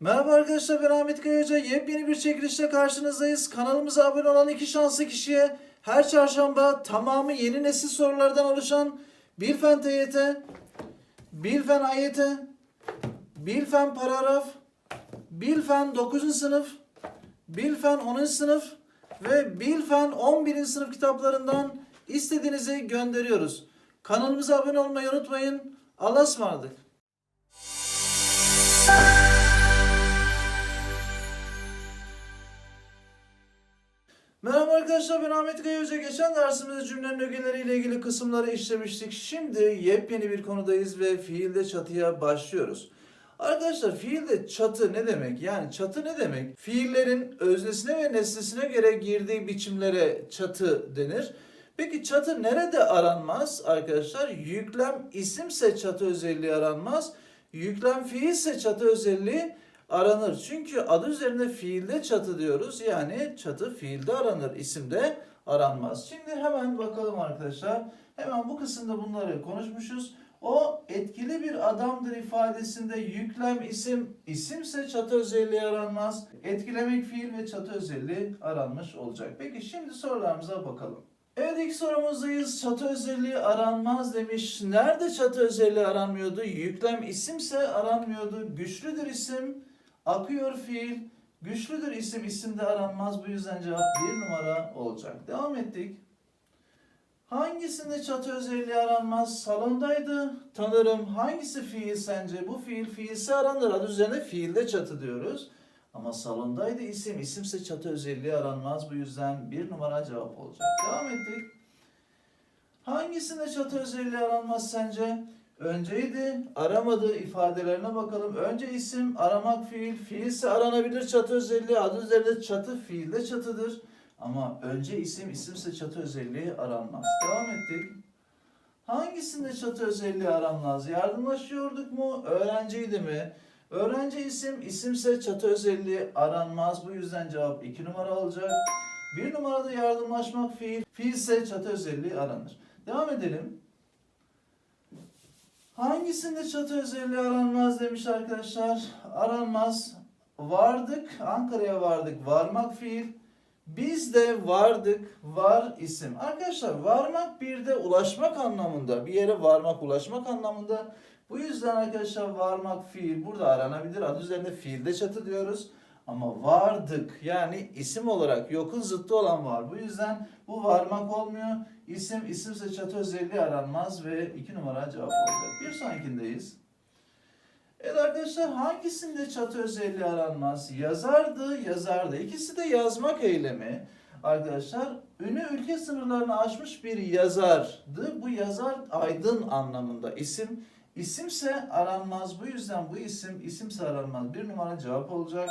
Merhaba arkadaşlar ben Ahmet Kaya. Yepyeni bir çekilişle karşınızdayız. Kanalımıza abone olan iki şanslı kişiye her çarşamba tamamı yeni nesil sorulardan oluşan Bilfen TYT, Bilfen AYT, Bilfen Paragraf, Bilfen 9. sınıf, Bilfen 10. sınıf ve Bilfen 11. sınıf kitaplarından istediğinizi gönderiyoruz. Kanalımıza abone olmayı unutmayın. Allah'a ısmarladık. Arkadaşlar ben Ahmet Kaya. Geçen dersimizde cümlenin ögeleriyle ilgili kısımları işlemiştik. Şimdi yepyeni bir konudayız ve fiilde çatıya başlıyoruz. Arkadaşlar fiilde çatı ne demek? Yani çatı ne demek? Fiillerin öznesine ve nesnesine göre girdiği biçimlere çatı denir. Peki çatı nerede aranmaz arkadaşlar? Yüklem isimse çatı özelliği aranmaz. Yüklem fiilse çatı özelliği aranır. Çünkü adı üzerinde fiilde çatı diyoruz. Yani çatı fiilde aranır. isimde aranmaz. Şimdi hemen bakalım arkadaşlar. Hemen bu kısımda bunları konuşmuşuz. O etkili bir adamdır ifadesinde yüklem isim isimse çatı özelliği aranmaz. Etkilemek fiil ve çatı özelliği aranmış olacak. Peki şimdi sorularımıza bakalım. Evet ilk sorumuzdayız. Çatı özelliği aranmaz demiş. Nerede çatı özelliği aranmıyordu? Yüklem isimse aranmıyordu. Güçlüdür isim, akıyor fiil. Güçlüdür isim, isimde aranmaz. Bu yüzden cevap bir numara olacak. Devam ettik. Hangisinde çatı özelliği aranmaz? Salondaydı. Tanırım. Hangisi fiil sence? Bu fiil fiilse aranır. Adı üzerine fiilde çatı diyoruz. Ama salondaydı isim. İsimse çatı özelliği aranmaz. Bu yüzden bir numara cevap olacak. Devam ettik. Hangisinde çatı özelliği aranmaz sence? Önceydi, aramadı ifadelerine bakalım. Önce isim, aramak fiil. Fiilse aranabilir çatı özelliği. Adı üzerinde çatı, fiilde çatıdır. Ama önce isim, isimse çatı özelliği aranmaz. Devam ettik. Hangisinde çatı özelliği aranmaz? Yardımlaşıyorduk mu? Öğrenciydi mi? Öğrenci isim, isimse çatı özelliği aranmaz. Bu yüzden cevap 2 numara olacak. Bir numarada yardımlaşmak fiil, fiilse çatı özelliği aranır. Devam edelim. Hangisinde çatı özelliği aranmaz demiş arkadaşlar. Aranmaz. Vardık, Ankara'ya vardık. Varmak fiil. Biz de vardık, var isim. Arkadaşlar varmak bir de ulaşmak anlamında. Bir yere varmak, ulaşmak anlamında. Bu yüzden arkadaşlar varmak fiil burada aranabilir. Adı üzerinde fiilde çatı diyoruz. Ama vardık yani isim olarak yokun zıttı olan var. Bu yüzden bu varmak olmuyor. İsim isimse çatı özelliği aranmaz ve iki numara cevap olacak. Bir sonrakindeyiz. Evet arkadaşlar hangisinde çatı özelliği aranmaz? Yazardı, yazardı. İkisi de yazmak eylemi. Arkadaşlar ünü ülke sınırlarını aşmış bir yazardı. Bu yazar aydın anlamında. İsim isimse aranmaz. Bu yüzden bu isim isimse aranmaz. Bir numara cevap olacak.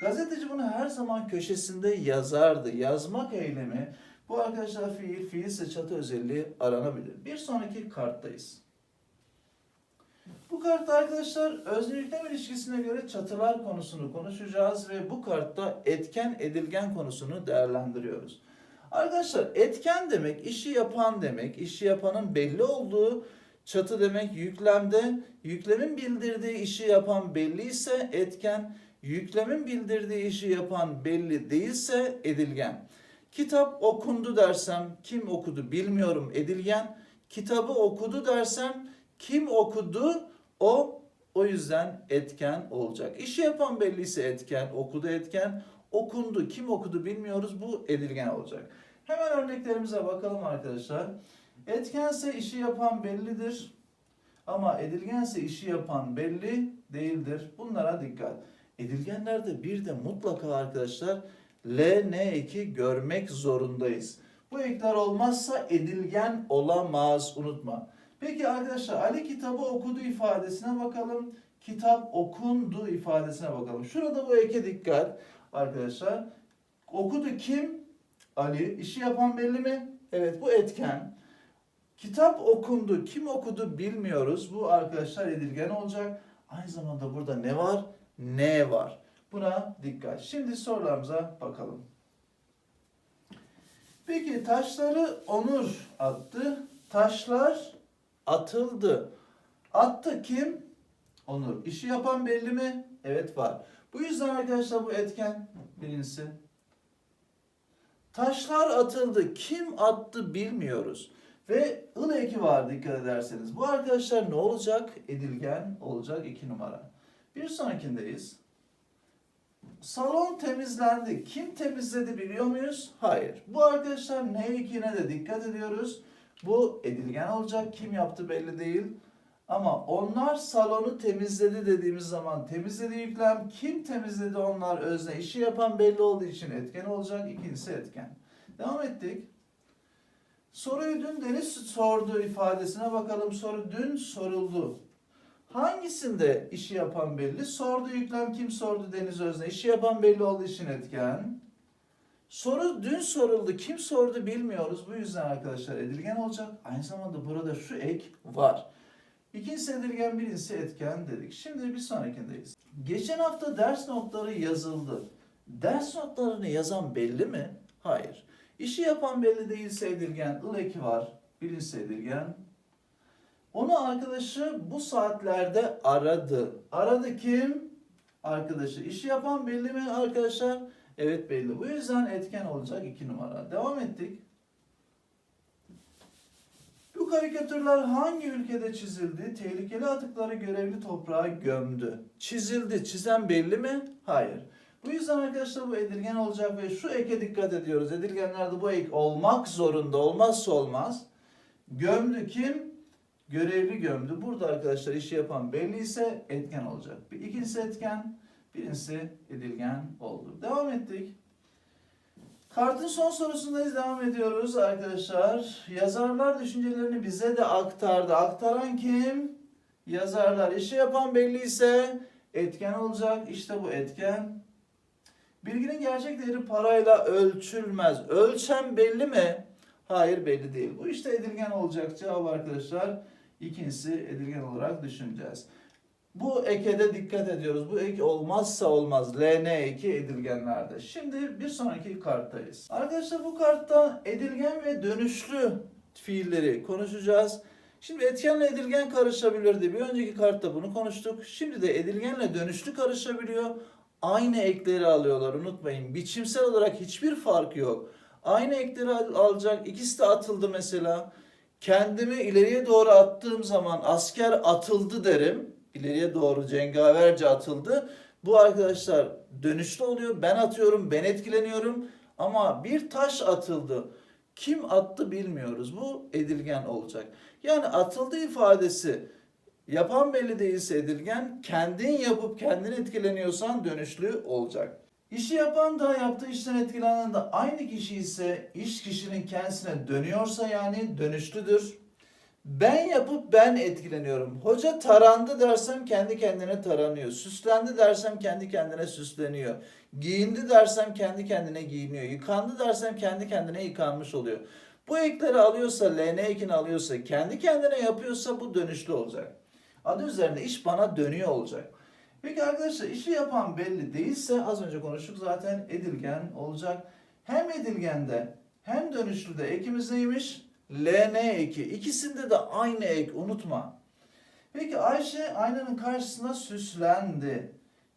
Gazeteci bunu her zaman köşesinde yazardı. Yazmak eylemi. Bu arkadaşlar fiil, fiilse çatı özelliği aranabilir. Bir sonraki karttayız. Bu kartta arkadaşlar özne yüklem ilişkisine göre çatılar konusunu konuşacağız ve bu kartta etken edilgen konusunu değerlendiriyoruz. Arkadaşlar etken demek işi yapan demek. işi yapanın belli olduğu çatı demek yüklemde yüklemin bildirdiği işi yapan belli ise etken yüklemin bildirdiği işi yapan belli değilse edilgen. Kitap okundu dersem kim okudu bilmiyorum edilgen. Kitabı okudu dersem kim okudu o o yüzden etken olacak. İşi yapan belliyse etken, okudu etken, okundu, kim okudu bilmiyoruz bu edilgen olacak. Hemen örneklerimize bakalım arkadaşlar. Etkense işi yapan bellidir. Ama edilgense işi yapan belli değildir. Bunlara dikkat. Edilgenlerde bir de mutlaka arkadaşlar L, N eki görmek zorundayız. Bu ekler olmazsa edilgen olamaz unutma. Peki arkadaşlar Ali kitabı okudu ifadesine bakalım. Kitap okundu ifadesine bakalım. Şurada bu eke dikkat arkadaşlar. Okudu kim? Ali. İşi yapan belli mi? Evet bu etken. Kitap okundu. Kim okudu bilmiyoruz. Bu arkadaşlar edilgen olacak. Aynı zamanda burada ne var? Ne var? Buna dikkat. Şimdi sorularımıza bakalım. Peki taşları Onur attı. Taşlar atıldı. Attı kim? Onur. İşi yapan belli mi? Evet var. Bu yüzden arkadaşlar bu etken birincisi. Taşlar atıldı. Kim attı bilmiyoruz. Ve ıl eki var dikkat ederseniz. Bu arkadaşlar ne olacak? Edilgen olacak 2 numara. Bir sonrakindeyiz. Salon temizlendi. Kim temizledi biliyor muyuz? Hayır. Bu arkadaşlar ne ekine de dikkat ediyoruz. Bu edilgen olacak. Kim yaptı belli değil. Ama onlar salonu temizledi dediğimiz zaman temizledi yüklem. Kim temizledi onlar özne işi yapan belli olduğu için etken olacak. İkincisi etken. Devam ettik. Soruyu dün Deniz sordu ifadesine bakalım. Soru dün soruldu. Hangisinde işi yapan belli? Sordu yüklem kim sordu Deniz Özne. İşi yapan belli olduğu için etken. Soru dün soruldu. Kim sordu bilmiyoruz. Bu yüzden arkadaşlar edilgen olacak. Aynı zamanda burada şu ek var. İkincisi edilgen, birincisi etken dedik. Şimdi bir sonrakindeyiz. Geçen hafta ders notları yazıldı. Ders notlarını yazan belli mi? Hayır. İşi yapan belli değilse edilgen, ıl eki var. Birincisi edilgen. Onu arkadaşı bu saatlerde aradı. Aradı kim? Arkadaşı. İşi yapan belli mi arkadaşlar? Evet belli. Bu yüzden etken olacak 2 numara. Devam ettik. Bu karikatürler hangi ülkede çizildi? Tehlikeli atıkları görevli toprağa gömdü. Çizildi. Çizen belli mi? Hayır. Bu yüzden arkadaşlar bu edilgen olacak ve şu eke dikkat ediyoruz. Edilgenlerde bu ek olmak zorunda. Olmazsa olmaz. Gömdü kim? Görevli gömdü. Burada arkadaşlar işi yapan belli ise etken olacak. Bir ikincisi etken, birincisi edilgen oldu. Devam ettik. Kartın son sorusundayız. Devam ediyoruz arkadaşlar. Yazarlar düşüncelerini bize de aktardı. Aktaran kim? Yazarlar. İşi yapan belli ise etken olacak. İşte bu etken. Bilginin gerçek değeri parayla ölçülmez. Ölçen belli mi? Hayır belli değil. Bu işte edilgen olacak cevap arkadaşlar. İkincisi edilgen olarak düşüneceğiz. Bu ekede dikkat ediyoruz. Bu ek olmazsa olmaz. LN2 edilgenlerde. Şimdi bir sonraki karttayız. Arkadaşlar bu kartta edilgen ve dönüşlü fiilleri konuşacağız. Şimdi etkenle edilgen karışabilirdi. Bir önceki kartta bunu konuştuk. Şimdi de edilgenle dönüşlü karışabiliyor. Aynı ekleri alıyorlar unutmayın. Biçimsel olarak hiçbir fark yok. Aynı ekleri al- alacak. İkisi de atıldı mesela. Kendimi ileriye doğru attığım zaman asker atıldı derim. İleriye doğru cengaverce atıldı. Bu arkadaşlar dönüşlü oluyor. Ben atıyorum, ben etkileniyorum. Ama bir taş atıldı. Kim attı bilmiyoruz. Bu edilgen olacak. Yani atıldı ifadesi yapan belli değilse edilgen, kendin yapıp kendin etkileniyorsan dönüşlü olacak. İşi yapan da yaptığı işten etkilenen de aynı kişi ise iş kişinin kendisine dönüyorsa yani dönüşlüdür. Ben yapıp ben etkileniyorum. Hoca tarandı dersem kendi kendine taranıyor. Süslendi dersem kendi kendine süsleniyor. Giyindi dersem kendi kendine giyiniyor. Yıkandı dersem kendi kendine yıkanmış oluyor. Bu ekleri alıyorsa, LN ekini alıyorsa, kendi kendine yapıyorsa bu dönüşlü olacak. Adı üzerinde iş bana dönüyor olacak. Peki arkadaşlar işi yapan belli değilse az önce konuştuk zaten edilgen olacak. Hem edilgende hem dönüşlüde ekimiz neymiş? LN eki. İkisinde de aynı ek unutma. Peki Ayşe aynanın karşısına süslendi.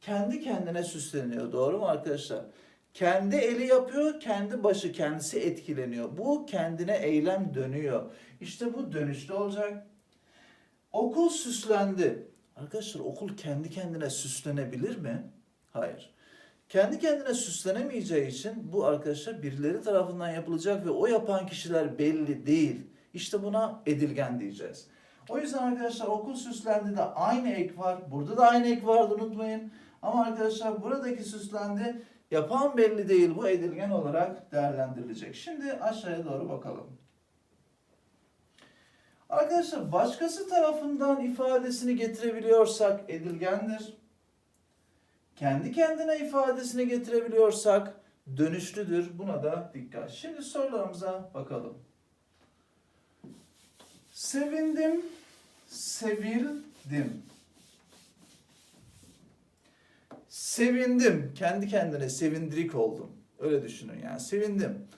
Kendi kendine süsleniyor. Doğru mu arkadaşlar? Kendi eli yapıyor, kendi başı kendisi etkileniyor. Bu kendine eylem dönüyor. İşte bu dönüşlü olacak. Okul süslendi. Arkadaşlar okul kendi kendine süslenebilir mi? Hayır. Kendi kendine süslenemeyeceği için bu arkadaşlar birileri tarafından yapılacak ve o yapan kişiler belli değil. İşte buna edilgen diyeceğiz. O yüzden arkadaşlar okul süslendi de aynı ek var. Burada da aynı ek vardı unutmayın. Ama arkadaşlar buradaki süslendi yapan belli değil. Bu edilgen olarak değerlendirilecek. Şimdi aşağıya doğru bakalım. Arkadaşlar başkası tarafından ifadesini getirebiliyorsak edilgendir. Kendi kendine ifadesini getirebiliyorsak dönüşlüdür. Buna da dikkat. Şimdi sorularımıza bakalım. Sevindim, sevildim. Sevindim, kendi kendine sevindirik oldum. Öyle düşünün yani sevindim.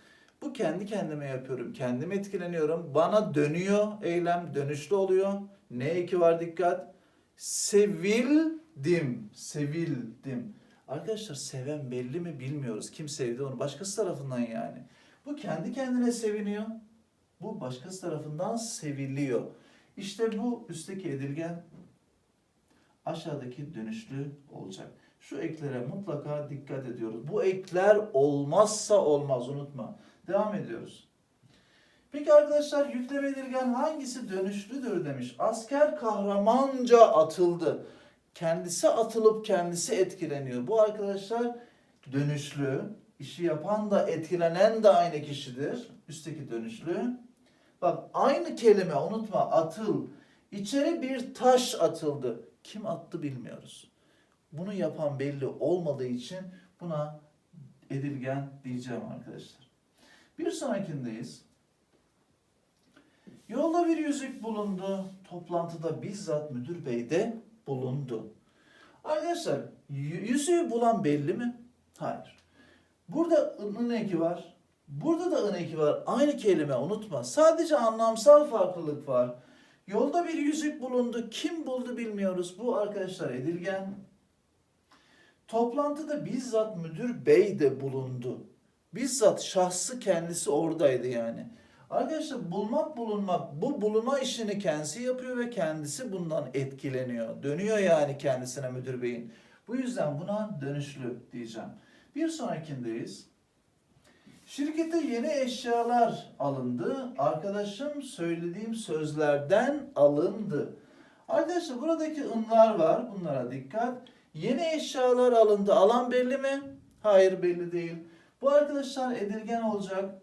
Bu kendi kendime yapıyorum, kendim etkileniyorum. Bana dönüyor eylem, dönüşlü oluyor. Ne eki var dikkat. Sevildim. Sevildim. Arkadaşlar seven belli mi bilmiyoruz. Kim sevdi onu? Başkası tarafından yani. Bu kendi kendine seviniyor. Bu başkası tarafından seviliyor. İşte bu üstteki edilgen aşağıdaki dönüşlü olacak. Şu eklere mutlaka dikkat ediyoruz. Bu ekler olmazsa olmaz unutma. Devam ediyoruz. Peki arkadaşlar yükleme edilgen hangisi dönüşlüdür demiş. Asker kahramanca atıldı. Kendisi atılıp kendisi etkileniyor. Bu arkadaşlar dönüşlü. İşi yapan da etkilenen de aynı kişidir. Üstteki dönüşlü. Bak aynı kelime unutma atıl. İçeri bir taş atıldı. Kim attı bilmiyoruz. Bunu yapan belli olmadığı için buna edilgen diyeceğim arkadaşlar. Bir sonrakindeyiz. Yolda bir yüzük bulundu. Toplantıda bizzat müdür bey de bulundu. Arkadaşlar yüzüğü bulan belli mi? Hayır. Burada ının eki var. Burada da ın eki var. Aynı kelime unutma. Sadece anlamsal farklılık var. Yolda bir yüzük bulundu. Kim buldu bilmiyoruz. Bu arkadaşlar edilgen. Toplantıda bizzat müdür bey de bulundu. Bizzat şahsı kendisi oradaydı yani. Arkadaşlar bulmak bulunmak bu bulunma işini kendisi yapıyor ve kendisi bundan etkileniyor. Dönüyor yani kendisine müdür beyin. Bu yüzden buna dönüşlü diyeceğim. Bir sonrakindeyiz. Şirkete yeni eşyalar alındı. Arkadaşım söylediğim sözlerden alındı. Arkadaşlar buradaki ınlar var. Bunlara dikkat. Yeni eşyalar alındı. Alan belli mi? Hayır belli değil. Bu arkadaşlar edilgen olacak.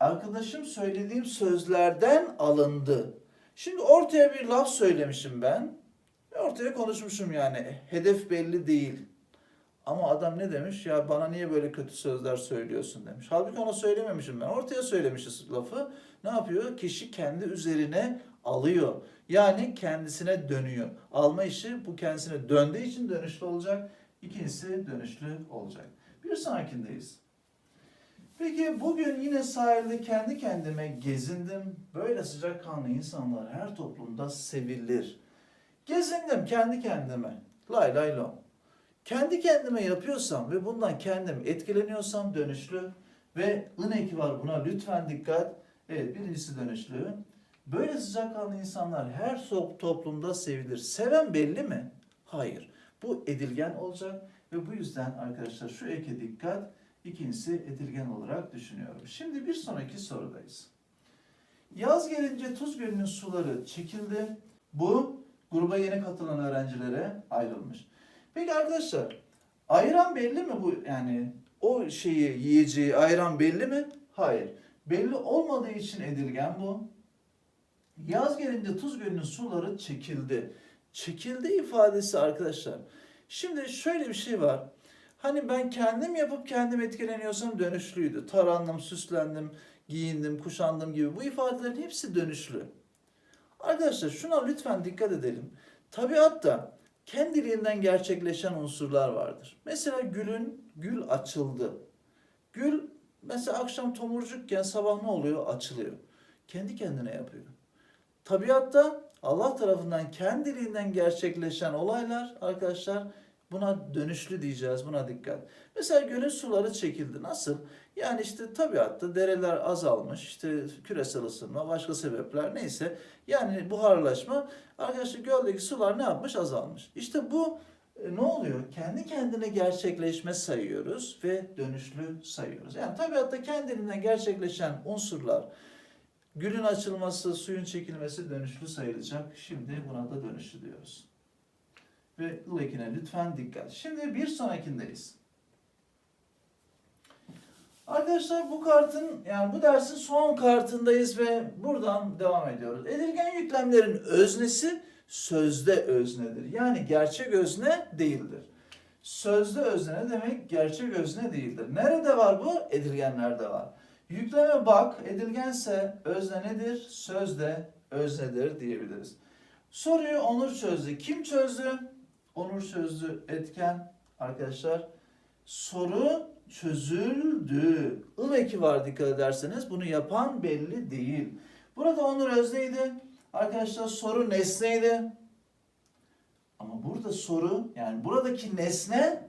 Arkadaşım söylediğim sözlerden alındı. Şimdi ortaya bir laf söylemişim ben. Ortaya konuşmuşum yani. Hedef belli değil. Ama adam ne demiş? Ya bana niye böyle kötü sözler söylüyorsun demiş. Halbuki ona söylememişim ben. Ortaya söylemişiz lafı. Ne yapıyor? Kişi kendi üzerine alıyor. Yani kendisine dönüyor. Alma işi bu kendisine döndüğü için dönüşlü olacak. İkincisi dönüşlü olacak. Bir sonrakindeyiz. Peki bugün yine sahilde kendi kendime gezindim. Böyle sıcakkanlı insanlar her toplumda sevilir. Gezindim kendi kendime. Lay lay lom. Kendi kendime yapıyorsam ve bundan kendim etkileniyorsam dönüşlü ve ın eki var buna lütfen dikkat. Evet birincisi dönüşlü. Böyle sıcakkanlı insanlar her toplumda sevilir. Seven belli mi? Hayır. Bu edilgen olacak ve bu yüzden arkadaşlar şu eke dikkat. İkincisi edilgen olarak düşünüyorum. Şimdi bir sonraki sorudayız. Yaz gelince Tuz Gölü'nün suları çekildi. Bu gruba yeni katılan öğrencilere ayrılmış. Peki arkadaşlar ayran belli mi bu yani o şeyi yiyeceği ayran belli mi? Hayır. Belli olmadığı için edilgen bu. Yaz gelince Tuz Gölü'nün suları çekildi. Çekildi ifadesi arkadaşlar. Şimdi şöyle bir şey var. Hani ben kendim yapıp kendim etkileniyorsam dönüşlüydü. Tarandım, süslendim, giyindim, kuşandım gibi bu ifadelerin hepsi dönüşlü. Arkadaşlar şuna lütfen dikkat edelim. Tabiatta kendiliğinden gerçekleşen unsurlar vardır. Mesela gülün gül açıldı. Gül mesela akşam tomurcukken sabah ne oluyor? Açılıyor. Kendi kendine yapıyor. Tabiatta Allah tarafından kendiliğinden gerçekleşen olaylar arkadaşlar buna dönüşlü diyeceğiz. Buna dikkat. Mesela gölün suları çekildi. Nasıl? Yani işte tabiatta dereler azalmış. işte küresel ısınma, başka sebepler neyse. Yani buharlaşma. Arkadaşlar göldeki sular ne yapmış? Azalmış. İşte bu e, ne oluyor? Kendi kendine gerçekleşme sayıyoruz ve dönüşlü sayıyoruz. Yani tabiatta kendiliğinden gerçekleşen unsurlar Gülün açılması, suyun çekilmesi dönüşlü sayılacak. Şimdi buna da dönüşlü diyoruz. Ve ılekine lütfen dikkat. Şimdi bir sonrakindeyiz. Arkadaşlar bu kartın yani bu dersin son kartındayız ve buradan devam ediyoruz. Edilgen yüklemlerin öznesi sözde öznedir. Yani gerçek özne değildir. Sözde özne ne demek? Gerçek özne değildir. Nerede var bu? Edilgenlerde var. Yükleme bak, edilgense özne nedir? Sözde öznedir diyebiliriz. Soruyu Onur çözdü. Kim çözdü? Onur çözdü. Etken arkadaşlar. Soru çözüldü. Il eki var dikkat ederseniz. Bunu yapan belli değil. Burada Onur özneydi. Arkadaşlar soru nesneydi. Ama burada soru yani buradaki nesne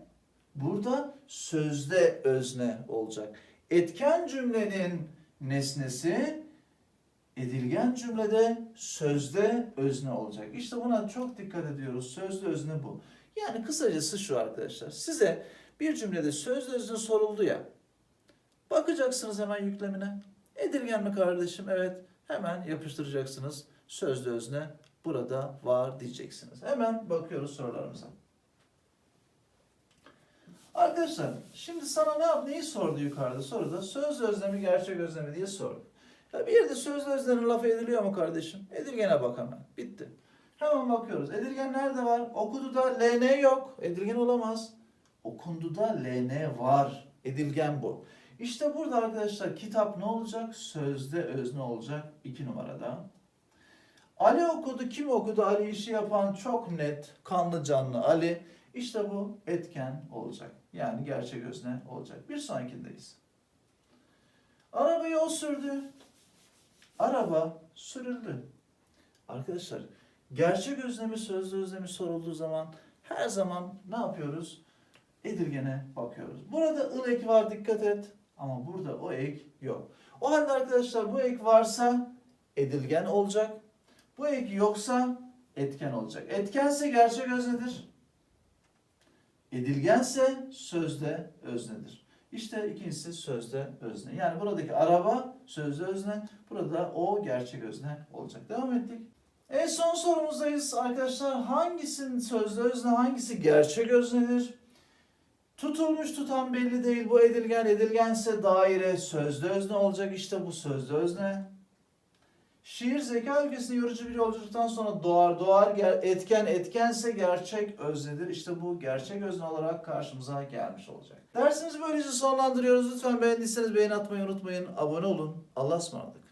burada sözde özne olacak. Etken cümlenin nesnesi edilgen cümlede sözde özne olacak. İşte buna çok dikkat ediyoruz. Sözde özne bu. Yani kısacası şu arkadaşlar. Size bir cümlede sözde özne soruldu ya. Bakacaksınız hemen yüklemine. Edilgen mi kardeşim? Evet. Hemen yapıştıracaksınız. Sözde özne burada var diyeceksiniz. Hemen bakıyoruz sorularımıza. Arkadaşlar şimdi sana ne yap neyi sordu yukarıda soruda? Sözlü özlemi gerçek özlemi diye sordu. Ya bir yerde sözlü özlemin lafı ediliyor mu kardeşim? Edilgene bak hemen. Bitti. Hemen bakıyoruz. Edilgen nerede var? Okududa LN yok. Edilgen olamaz. Okunduda LN var. Edilgen bu. İşte burada arkadaşlar kitap ne olacak? Sözde özne olacak. 2 numarada. Ali okudu. Kim okudu? Ali işi yapan çok net, kanlı canlı Ali. İşte bu etken olacak. Yani gerçek özne olacak. Bir sonrakindeyiz. Arabayı o sürdü. Araba sürüldü. Arkadaşlar gerçek özlemi sözlü özlemi sorulduğu zaman her zaman ne yapıyoruz? Edilgene bakıyoruz. Burada ıl eki var dikkat et. Ama burada o ek yok. O halde arkadaşlar bu ek varsa edilgen olacak. Bu ek yoksa etken olacak. Etkense gerçek öznedir. Edilgense sözde öznedir. İşte ikincisi sözde özne. Yani buradaki araba sözde özne, burada o gerçek özne olacak. Devam ettik. En son sorumuzdayız arkadaşlar. Hangisinin sözde özne, hangisi gerçek öznedir? Tutulmuş tutan belli değil. Bu edilgen edilgense daire sözde özne olacak. İşte bu sözde özne. Şiir zeka ülkesinde yorucu bir yolculuktan sonra doğar. Doğar etken etkense gerçek öznedir. İşte bu gerçek özne olarak karşımıza gelmiş olacak. Dersimizi böylece sonlandırıyoruz. Lütfen beğendiyseniz beğeni atmayı unutmayın. Abone olun. Allah'a ısmarladık.